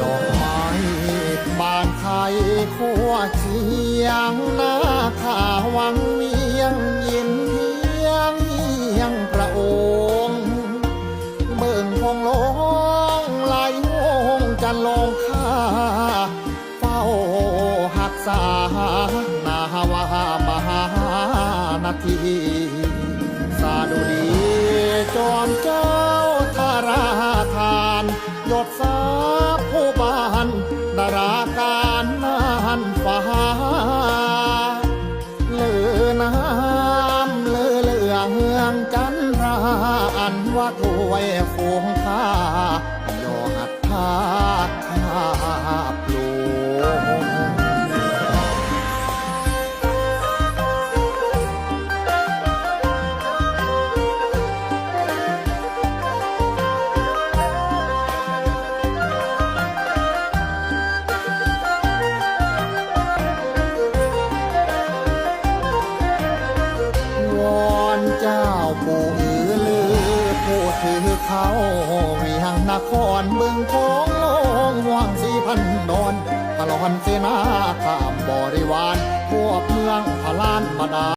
ดอกไม้บานไทยคั่วเชียงหน้าข้าวังเวียงยินเยียงเยียงประองค์เบิ่งพงลงไหลวงจันลงข้าเฝ้าหักษานาวามหานาทีสาดุดีจอมเจ้าทาราทาน ยศสา ด้วยฟูงข้ายอหัดทา เขาเวียงนครเมืองของโลงห่วงสีพันนอนพลอนเสนาข้ามบริวารพวกเมืองพลานมาดา